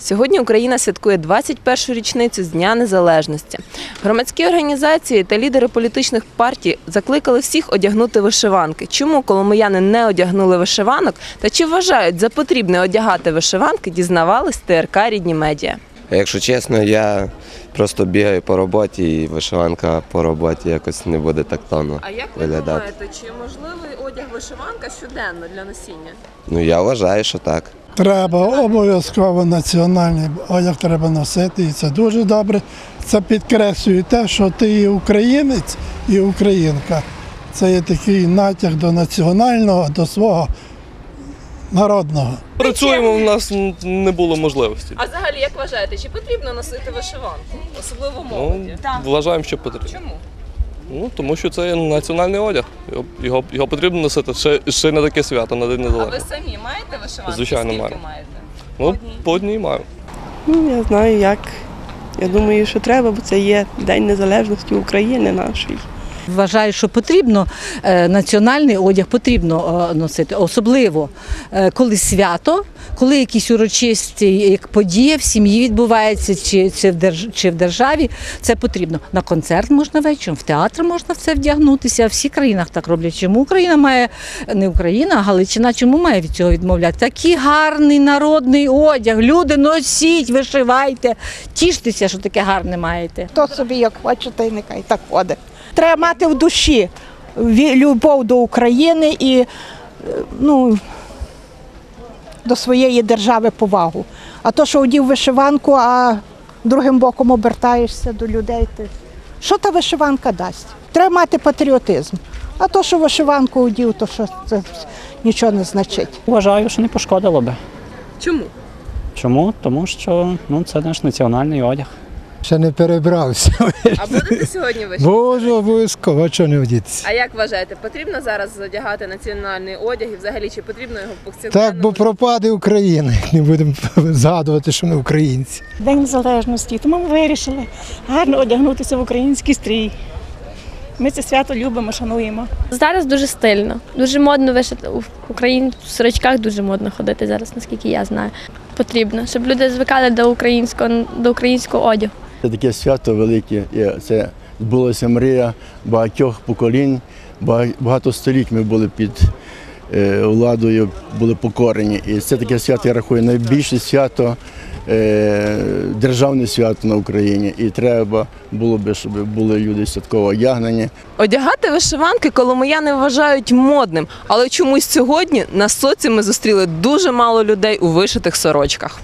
Сьогодні Україна святкує 21-шу річницю з Дня Незалежності. Громадські організації та лідери політичних партій закликали всіх одягнути вишиванки. Чому коломияни не одягнули вишиванок та чи вважають за потрібне одягати вишиванки, дізнавались ТРК Рідні медіа. Якщо чесно, я просто бігаю по роботі і вишиванка по роботі якось не буде так тонно А як виглядати. чи можливий одяг вишиванка щоденно для носіння? Ну я вважаю, що так. Треба обов'язково національний одяг треба носити, і це дуже добре. Це підкреслює те, що ти і українець, і українка. Це є такий натяг до національного, до свого народного. Працюємо, у нас не було можливості. А взагалі, як вважаєте, чи потрібно носити вишиванку, особливо Ну, вважаємо, що потрібно. Чому? Ну, тому що це національний одяг. Його, його, його потрібно носити ще, ще на таке свято, на День А ви Незалежності. самі маєте вишиванки? Звичайно, Скільки маю. маєте? Ну, по одній маю. Ну, я знаю як. Я думаю, що треба, бо це є День Незалежності України нашої. Вважаю, що потрібно е, національний одяг потрібно е, носити, особливо е, коли свято, коли якісь урочисті як подія в сім'ї відбувається, чи, чи, в держ, чи в державі. Це потрібно. На концерт можна вечором, в театр можна в це вдягнутися. В всіх країнах так роблять. Чому Україна має не Україна, а Галичина, чому має від цього відмовляти? Такий гарний народний одяг. Люди носіть, вишивайте, тіштеся, що таке гарне маєте. Хто собі як хоче, та й нехай так ходить. Треба мати в душі любов до України і е, ну, до своєї держави повагу. А то, що одів вишиванку, а другим боком обертаєшся до людей, ти... що та вишиванка дасть? Треба мати патріотизм. А то, що вишиванку одів, то що це нічого не значить. Вважаю, що не пошкодило би. Чому? Чому? Тому що ну, це наш національний одяг. Ще не перебрався. А будете сьогодні вишивати? Боже, обов'язково, а чого не вдітися? А як вважаєте, потрібно зараз одягати національний одяг і взагалі чи потрібно його повсякденно? Так, бо пропаде Україна, як не будемо згадувати, що ми українці. День Незалежності, тому ми вирішили гарно одягнутися в український стрій. Ми це свято любимо, шануємо. Зараз дуже стильно, дуже модно вишити в Україні в сорочках дуже модно ходити зараз, наскільки я знаю. Потрібно, щоб люди звикали до українського до українського одягу. Це таке свято велике. Це збулася мрія багатьох поколінь. Багато століть ми були під е, владою, були покорені. І це таке свято, я рахую, найбільше свято, е, державне свято на Україні. І треба було би, щоб були люди святково одягнені. Одягати вишиванки коломияни вважають модним, але чомусь сьогодні на соці ми зустріли дуже мало людей у вишитих сорочках.